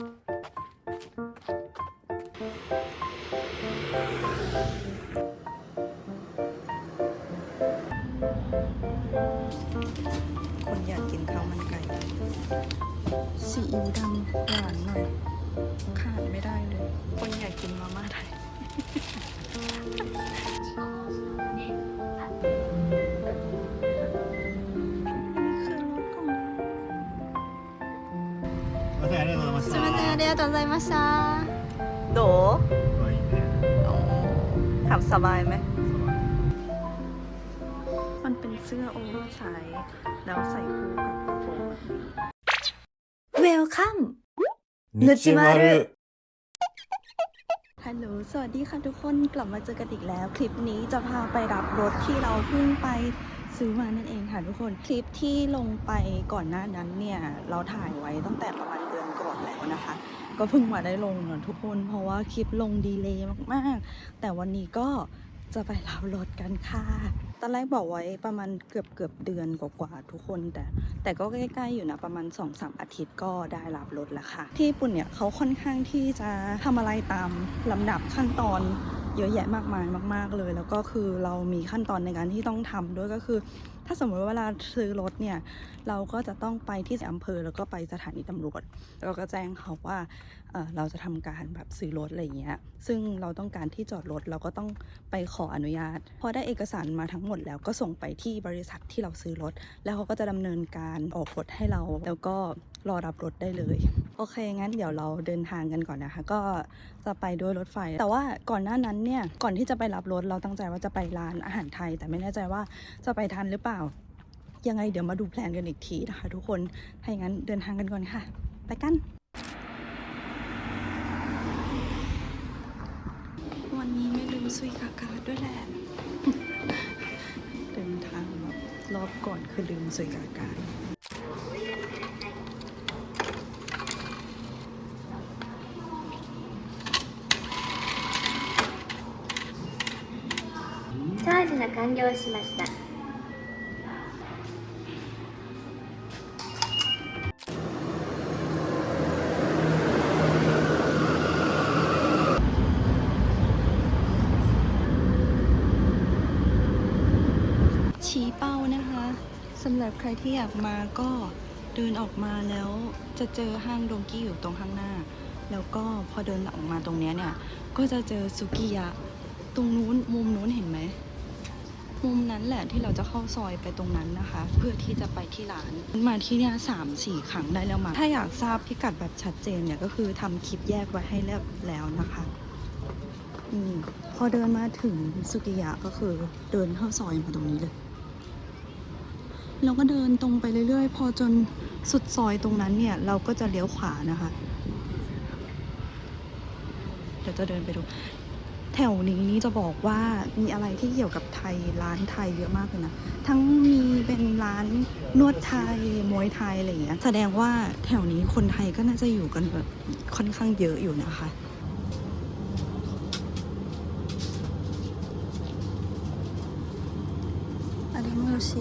คนอยากกินข้าวมันไก่ซีอิ๊วดำหวานหน่อยขาดไม่ได้เลย คนอยากกินมาม่าไทยนี่คือรถของเรย りがとうございましたすみませんありがとうございました โด 可愛いね อ๋อขับสบายไหม มันเป็นเสื้อโอเวอร์ไซส์แล้วใส่คู่กับกระโปรงแบบนี้ เวลคัม 日丸 ฮัลโหล สวัสดีค่ะทุกคน กลับมาเจอกันอีกแล้ว คลิปนี้จะพาไปรับรถที่เราเพิ่งไปซื้อมานั่นเองค่ะทุกคน คลิปที่ลงไปก่อนหน้านั้นเนี่ย เราถ่ายไว้ตั้งแต่ประมาณเดือนก่อน แล้วนะคะ ก็เพิ่งมาได้ลงเนะทุกคนเพราะว่าคลิปลงดีเลย์มาก ๆ แต่วันนี้ก็จะไปรับรถกันค่ะ ตอนแรกบอกไว้ประมาณเกือบเกือบเดือนกว่าๆทุกคนแต่แต่ก็ใกล้ๆอยู่นะประมาณ2อสอาทิตย์ก็ได้รับรถแล้วค่ะ ที่ญี่ปุ่นเนี่ยเขาค่อนข้างที่จะทำอะไรตามลำดับขั้นตอนเยอะแยะมากมายมาก ๆเลย แล้วก็คือเรามีขั้นตอนในการที่ต้องทำด้วยก็คือ ถ้าสมมติเวลาซื้อรถเนี่ยเราก็จะต้องไปที่อำเภอแล้วก็ไปสถานีตำรวจแล้วก็แจ้งเขาว่าเเราจะทำการแบบซื้อรถอะไรเงี้ยซึ่งเราต้องการที่จอดรถเราก็ต้องไปขออนุญาตพอได้เอกสารมาทั้งหมดหมดแล้วก็ส่งไปที่บริษัทที่เราซื้อรถ แล้วเขาก็จะดำเนินการออกรถให้เรา แล้วก็รอรับรถได้เลย โอเค งั้นเดี๋ยวเราเดินทางกันก่อนนะคะ ก็จะไปด้วยรถไฟ แต่ว่าก่อนหน้านั้นเนี่ย ก่อนที่จะไปรับรถเราตั้งใจว่าจะไปร้านอาหารไทย แต่ไม่แน่ใจว่าจะไปทันหรือเปล่า ยังไงเดี๋ยวมาดูแพลนกันอีกทีนะคะ ทุกคนถ้าอย่างนั้นเดินทางกันก่อนค่ะ ไปกันวันนี้ไม่ลืมซุยกากาด้วยแหละ รอบก่อนคือลืมซุยกากา チャージが完了しました。 ใครที่อยากมาก็เดินออกมาแล้วจะเจอห้างดงกี้อยู่ตรงข้างหน้า แล้วก็พอเดินออกมาตรงนี้เนี่ย ก็จะเจอสุกิยะ ตรงนู้นมุมนู้นเห็นไหม มุมนั้นแหละที่เราจะเข้าซอยไปตรงนั้นนะคะ เพื่อที่จะไปที่ร้าน มาที่เนี่ยสามสี่ครั้งได้แล้วมา ถ้าอยากทราบพิกัดแบบชัดเจนเนี่ยก็คือทำคลิปแยกไว้ให้เรียบแล้วนะคะอืมพอเดินมาถึงสุกิยะก็คือเดินเข้าซอยมาตรงนี้เลย เราก็เดินตรงไปเรื่อยๆ พอจนสุดซอยตรงนั้นเนี่ย เราก็จะเลี้ยวขวานะคะ เดี๋ยวจะเดินไปดู แถวนี้นี่จะบอกว่ามีอะไรที่เกี่ยวกับไทยร้านไทยเยอะมากเลยนะ ทั้งมีเป็นร้านนวดไทยมวยไทยอะไรอย่างเงี้ย แสดงว่าแถวนี้คนไทยก็น่าจะอยู่กันแบบค่อนข้างเยอะอยู่นะคะอันนี้มือชี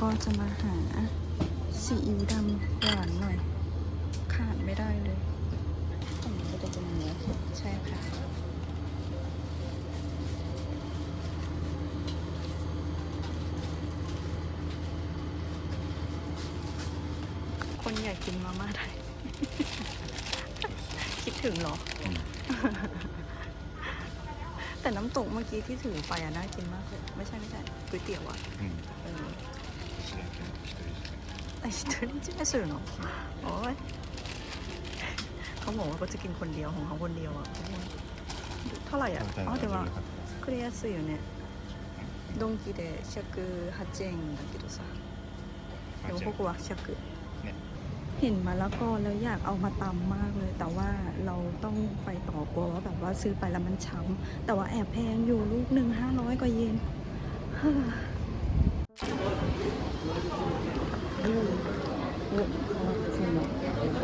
ก็จะมาหาซีอิ๊วดำหวานหน่อย ขาดไม่ได้เลยตรงนี้ก็จะเป็นเนื้อใช่ค่ะคนอยากกินมาม่าไทย คิดถึงเหรอ แต่น้ำตกเมื่อกี้ที่ถือไปอะน่ากินมากเลย ไม่ใช่ไม่ใช่ก๋วยเตี๋ยวอะうんเออ 一人一人 ไอ้ตัวนี้จะไม่สื่อเนาะโอ้ยเขาบอกว่าเขาจะกินคนเดียวของเขาคนเดียวอะทุกคนเท่าไหร่อะอ๋อเดี๋ยวว่าこれ安いよねドンキで108円だけどさでもここは100 ねเห็ เห็นมะละกอแล้วอยากเอามาตำมากเลย แต่ว่าเราต้องไปต่อกลัวว่าแบบว่าซื้อไปแล้วมันช้ำแต่ว่าแอบแพงอยู่ลูกหนึ่งห้าร้อยกว่าเยน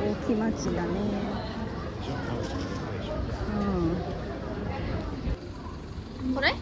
大きだね。うん。これ？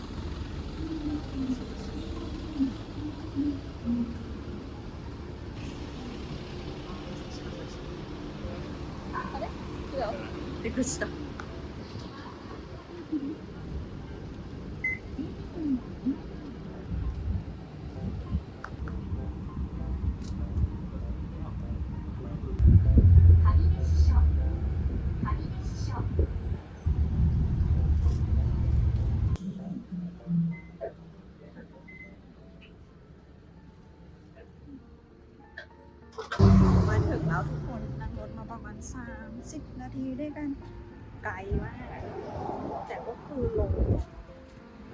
30 นาทีด้วยกัน ไกลมาก แต่ก็คือลง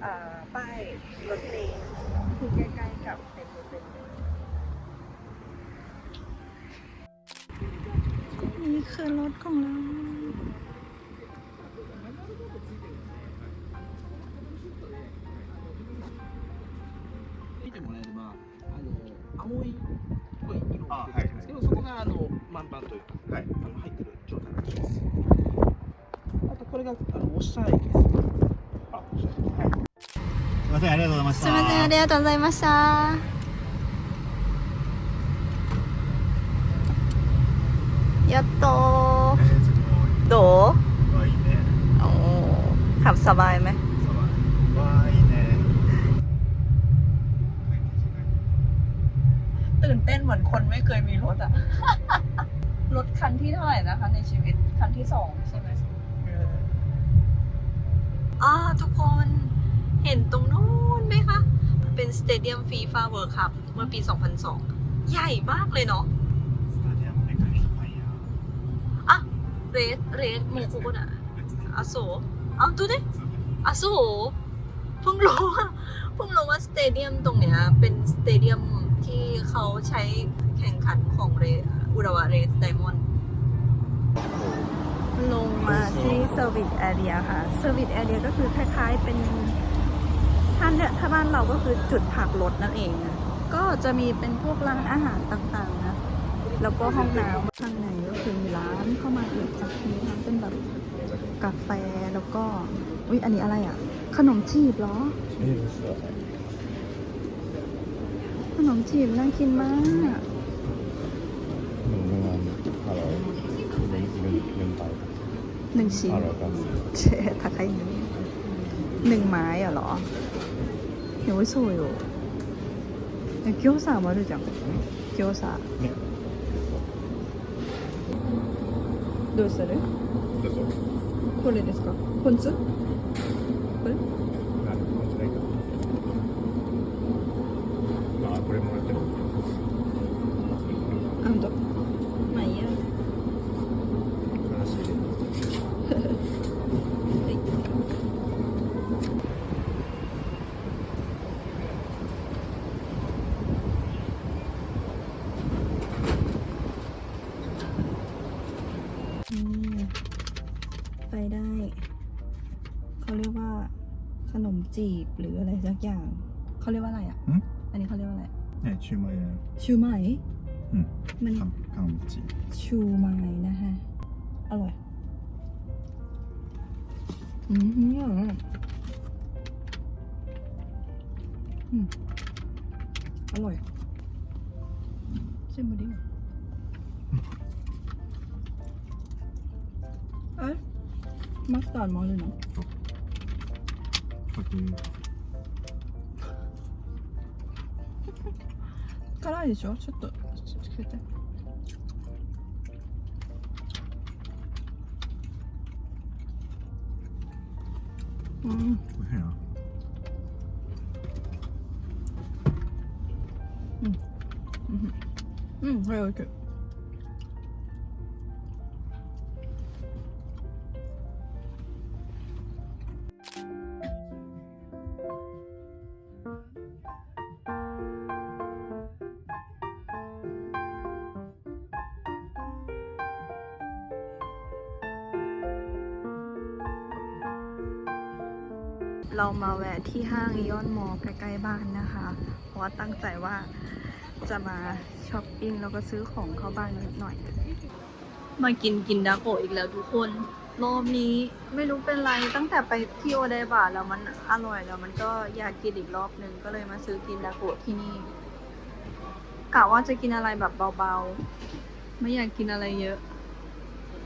เอ่อป้ายรถเมล์คือใกล้ๆกับเต็นท์รถเมล์นี่คือรถของเรา 見てもらえればあの青いっぽい色があ出てるんですけど、そこがあの満帆というかはいあの入って があのオッシャー駅ですあはいすいませんありがとうございましたすいませんありがとうございましたやっとえーすごい โด わいいね โอ้ขับสบายไหม สบายわあいいね ตื่นเต้นเหมือนคนไม่เคยมีรถอะ รถคันที่เท่าไหร่นะคะ ในชีวิตคันที่สองใช่ไหมเออ อ่าทุกคนเห็นตรงนู้นไหมคะ เป็นสเตเดียมฟีฟ่าเวิร์คัพเมื่อปี 2002 ใหญ่มากเลยเนาะ スタジアムでカリファイヤ เรดเรดโมคุโกะ 別に อาโซเอาตัวนี้ อาโซเพิ่งรู้ว่าเพิ่งรู้ว่าสเตเดียมตรงเนี้ยเป็นสเตเดียมที่เขาใช้แข่งขันของเรอุระวะเรสไดมอนด์ ลงมาที่เซอร์วิสแอเรียค่ะเซอร์วิสแอเรียก็คือคล้ายๆเป็นถ้าเนี่ยถ้าบ้านเราก็คือจุดพักรถนั่นเองนะก็จะมีเป็นพวกร้านอาหารต่างๆนะแล้วก็ห้องน้ำข้างในก็คือมีร้านเข้ามาอีกจากมีร้านเป็นแบบกาแฟแล้วก็อุ้ยอันนี้อะไรอะ ขนมจีบเหรอขนมจีบน่ากินมากหนึ่งงานห้าร้อยเงินเงินไทย หนึ่งชิ้น ห้าร้อยเก้าสิบ เชทักไคนี้หนึ่งไม้อะเหรอเดี๋ยวไว้โซโยえ餃子もあるじゃん餃子ねどうするどうぞこれですかポン酢 เขาเรียกว่า ขนมจีบหรืออะไรสักอย่าง เขาเรียกว่าอะไรอะอันนี้เขาเรียกว่าอะไรชู,ไม้ชูไม้,มันขนมจีบ.ชูไม้นะฮะอร่อย อืมหืออืมอร่อยเส้นบะหมี่เอ๊ะมัสตาร์ดมอเลยเนาะ かけ辛いでしょ？ちょっとちょっとつけて。うん。おいしいなうん。これおいしい เรามาแวะที่ห้างอีออนมอใกล้ๆบ้านนะคะ เพราะว่าตั้งใจว่าจะมาช้อปปิ้งแล้วก็ซื้อของเข้าบ้านนิดหน่อย มากินกินดาโกะอีกแล้วทุกคน รอบนี้ไม่รู้เป็นไรตั้งแต่ไปที่โอเดบะแล้วมันอร่อยแล้วมันก็อยากกินอีกรอบนึงก็เลยมาซื้อกินดาโกะที่นี่กะว่าจะกินอะไรแบบเบาๆ ไม่อยากกินอะไรเยอะ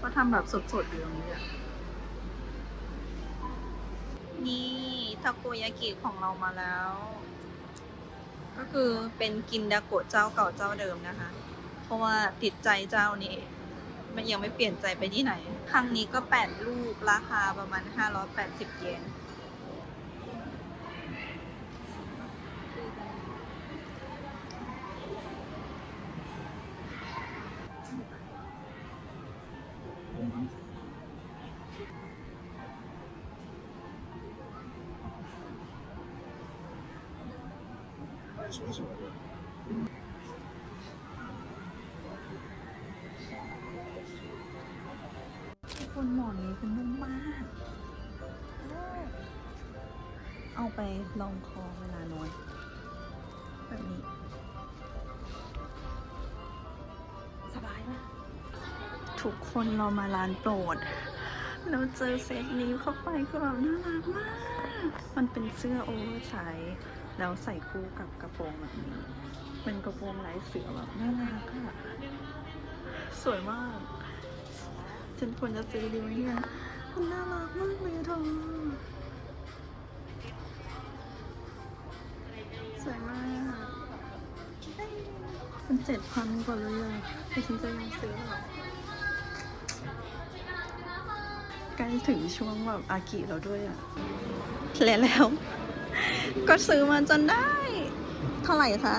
ก็ทำแบบสดๆอยู่ตรงนี้อะนี่ ทาโกยากิของเรามาแล้ว ก็คือเป็นกินดาโกะเจ้าเก่าเจ้าเดิมนะคะ เพราะว่าติดใจเจ้านี้ มันยังไม่เปลี่ยนใจไปที่ไหน ครั้งนี้ก็ 8 ลูกราคาประมาณ 580 เยน ทุกคนหมอนนี้คือนุ่มมาก เอาไปลองคอเวลานอนแบบนี้ สบายมาก ทุกคนเรามาร้านโปรดแล้วเจอเซตนี้เข้าไปคือแบบน่ารักมาก มันเป็นเสื้อโอเวอร์ไซส์ แล้วใส่คู่กับกระโปรงแบบนี้เป็นกระโปรงลายเสือแบบน่ารักอะสวยมาก ฉันควรจะซื้อดีไหมเนี่ยมันน่ารักมากเลยอะเธอสวยมากมันเจ็ดพันกว่าเลยอะแต่ฉันจะยังซื้อเหรอใกล้ถึงช่วงแบบอากิแล้วด้วยอะและแล้ว ก็ซื้อมาจนได้ เท่าไหร่คะ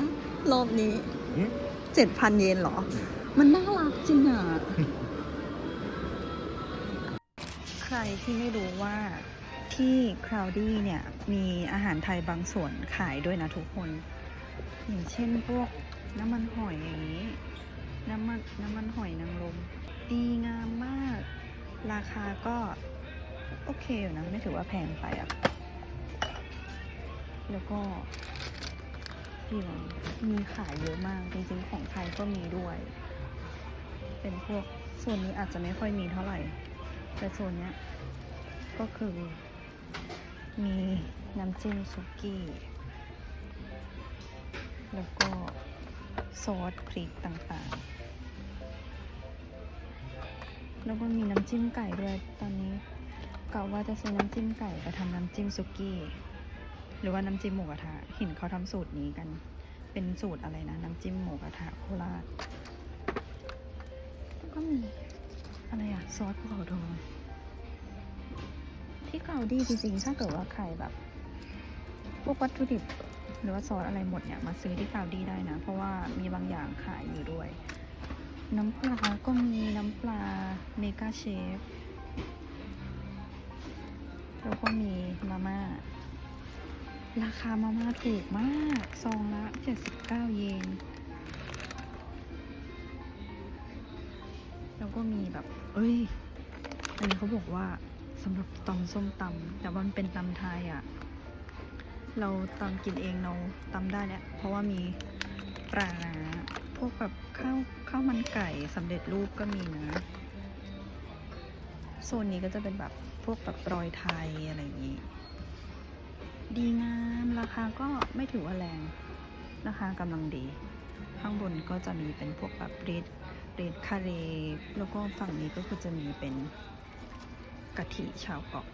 รอบนี้หืมเจ็ดพันเยนเหรอ มันน่ารักจริงอะ ใครที่ไม่รู้ว่าที่คราวดี้เนี่ยมีอาหารไทยบางส่วนขายด้วยนะทุกคน อย่างเช่นพวกน้ำมันหอยอย่างนี้ น้ำมันน้ำมันหอยนางรมดีงามมาก ราคาก็ โอเคอยู่นะ ไม่ถือว่าแพงไปอะ่ะ แล้วก็ที่มีขายเยอะมากจริงๆของไทยก็มีด้วย เป็นพวกโซนนี้อาจจะไม่ค่อยมีเท่าไหร่ แต่โซนเนี้ยก็คือ มีน้ำจิ้มซุกี้ แล้วก็ซอสพริกต่างๆ แล้วก็มีน้ำจิ้มไก่ด้วย ตอนนี้กะว่าจะซื้อน้ำจิ้มไก่ไปทำน้ำจิ้มซุกี้ หรือว่าน้ำจิ้มหมูกระทะเห็นเขาทำสูตรนี้กัน เป็นสูตรอะไรนะ น้ำจิ้มหมูกระทะโคราชก็มีอะไรอะซอสภูเขาทองที่เกาดีจริงๆ ถ้าเกิดว่าใครแบบพวกวัตถุดิบหรือว่าซอสอะไรหมดเนี่ยมาซื้อที่เกาดีได้นะ เพราะว่ามีบางอย่างขายอยู่ด้วย น้ำปลาก็มีน้ำปลาเมกาเชฟแล้วก็มีมาม่า ราคามาม่าถูกมากซองละ 79 เยน แล้วก็มีแบบ เอ้ย อันนี้เขาบอกว่าสำหรับตำส้มตำแต่วันเป็นตำไทยอะ่ะ เราตำกินเองเราตำได้เนี่ยเพราะว่ามีปลาร้าพวกแบบข้าวข้าวมันไก่สำเร็จรูปก็มีนะโซนนี้ก็จะเป็นแบบพวกแบบรอยไทยอะไรอย่างนี้ ดีงาม ราคาก็ไม่ถือว่าแรง ราคากำลังดี ข้างบนก็จะมีเป็นพวกแบบเรดเรดคาเรแล้วก็ฝั่งนี้ก็คือจะมีเป็นกะทิชาวเกาะ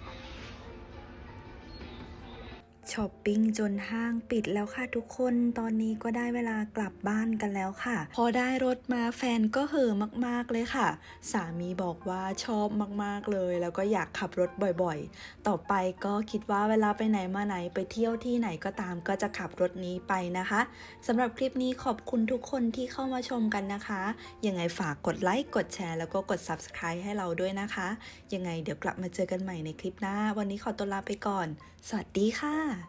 ช้อปปิ้งจนห้างปิดแล้วค่ะทุกคน ตอนนี้ก็ได้เวลากลับบ้านกันแล้วค่ะ พอได้รถมาแฟนก็เห่อมากๆเลยค่ะ สามีบอกว่าชอบมากๆเลย แล้วก็อยากขับรถบ่อยๆ ต่อไปก็คิดว่าเวลาไปไหนมาไหนไปเที่ยวที่ไหนก็ตามก็จะขับรถนี้ไปนะคะสำหรับคลิปนี้ขอบคุณทุกคนที่เข้ามาชมกันนะคะยังไงฝากกดไลค์กดแชร์แล้วก็กด subscribe ให้เราด้วยนะคะ ยังไงเดี๋ยวกลับมาเจอกันใหม่ในคลิปหน้า วันนี้ขอตัวลาไปก่อน สวัสดีค่ะ